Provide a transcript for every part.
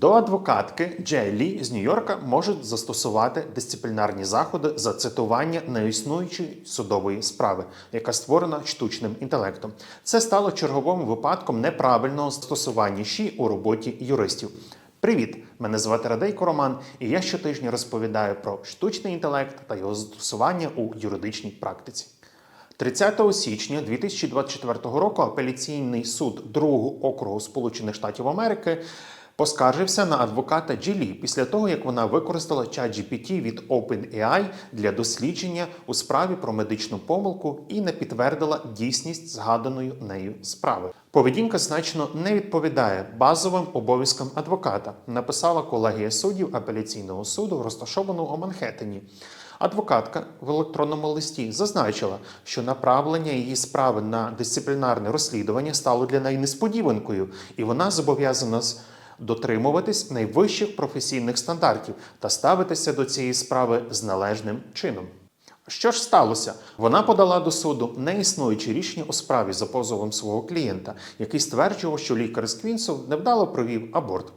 До адвокатки Джей Лі з Нью-Йорка можуть застосувати дисциплінарні заходи за цитування неіснуючої судової справи, яка створена штучним інтелектом. Це стало черговим випадком неправильного застосування ШІ у роботі юристів. Привіт! Мене звати Радейко Роман, і я щотижня розповідаю про штучний інтелект та його застосування у юридичній практиці. 30 січня 2024 року апеляційний суд другого округу Сполучених Штатів Америки поскаржився на адвоката Джилі після того, як вона використала ChatGPT від OpenAI для дослідження у справі про медичну помилку і не підтвердила дійсність згаданої нею справи. Поведінка значно не відповідає базовим обов'язкам адвоката, написала колегія суддів апеляційного суду, розташованого у Манхеттені. Адвокатка в електронному листі зазначила, що направлення її справи на дисциплінарне розслідування стало для неї несподіванкою, і вона зобов'язана з- дотримуватись найвищих професійних стандартів та ставитися до цієї справи з належним чином. Що ж сталося? Вона подала до суду неіснуючі рішення у справі за позовом свого клієнта, який стверджував, що лікар з Квінсу невдало провів аборт.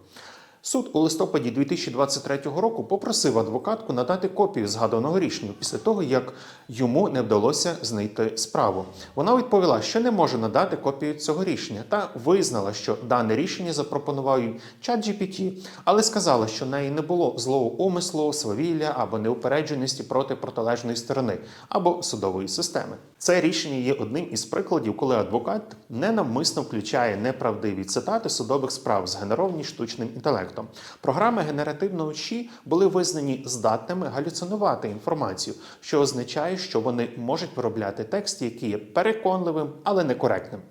Суд у листопаді 2023 року попросив адвокатку надати копію згаданого рішення після того, як йому не вдалося знайти справу. Вона відповіла, що не може надати копію цього рішення, та визнала, що дане рішення запропонував їй ChatGPT, але сказала, що в неї не було злого умислу, свавілля або неупередженості проти протилежної сторони або судової системи. Це рішення є одним із прикладів, коли адвокат ненавмисно включає неправдиві цитати судових справ, згенеровані штучним інтелектом. Програми генеративного ОЧІ були визнані здатними галюцинувати інформацію, що означає, що вони можуть виробляти текст, який є переконливим, але некоректним.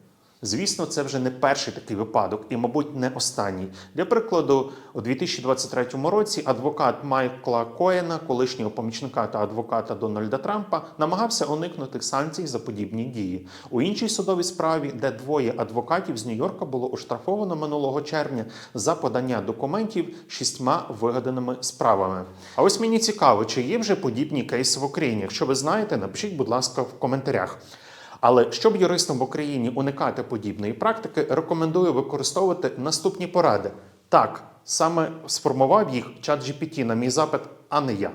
Звісно, це вже не перший такий випадок, і, мабуть, не останній. Для прикладу, у 2023 році адвокат Майкла Коєна, колишнього помічника та адвоката Дональда Трампа, намагався уникнути санкцій за подібні дії. У іншій судовій справі, де двоє адвокатів з Нью-Йорка було оштрафовано минулого червня за подання документів шістьма вигаданими справами. А ось мені цікаво, чи є вже подібні кейси в Україні. Якщо ви знаєте, напишіть, будь ласка, в коментарях. Але щоб юристам в Україні уникати подібної практики, рекомендую використовувати наступні поради. Так, саме сформував їх ChatGPT на мій запит, а не я.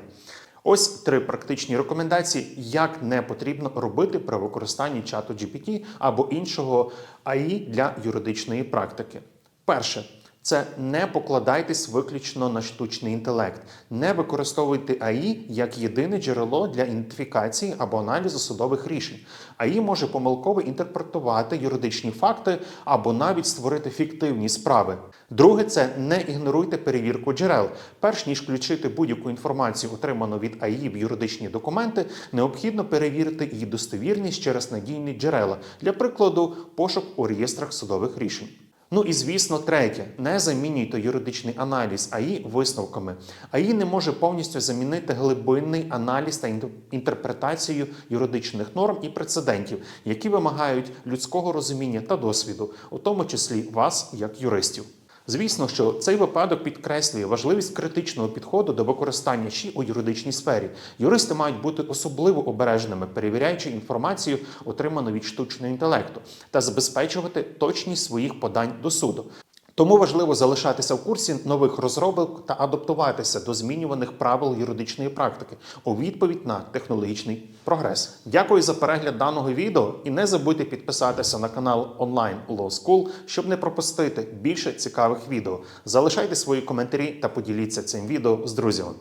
Ось три практичні рекомендації, як не потрібно робити при використанні чату GPT або іншого AI для юридичної практики. Перше. Це не покладайтесь виключно на штучний інтелект, не використовуйте АІ як єдине джерело для ідентифікації або аналізу судових рішень. АІ може помилково інтерпретувати юридичні факти або навіть створити фіктивні справи. Друге, це не ігноруйте перевірку джерел. Перш ніж включити будь-яку інформацію, отриману від АІ в юридичні документи, необхідно перевірити її достовірність через надійні джерела, для прикладу, пошук у реєстрах судових рішень. Ну і звісно, третє, не замінюйте юридичний аналіз АІ висновками. АІ не може повністю замінити глибинний аналіз та інтерпретацію юридичних норм і прецедентів, які вимагають людського розуміння та досвіду, у тому числі вас як юристів. Звісно, що цей випадок підкреслює важливість критичного підходу до використання ШІ у юридичній сфері. Юристи мають бути особливо обережними, перевіряючи інформацію, отриману від штучного інтелекту, та забезпечувати точність своїх подань до суду. Тому важливо залишатися в курсі нових розробок та адаптуватися до змінюваних правил юридичної практики у відповідь на технологічний прогрес. Дякую за перегляд даного відео і не забудьте підписатися на канал онлайн Law School, щоб не пропустити більше цікавих відео. Залишайте свої коментарі та поділіться цим відео з друзями.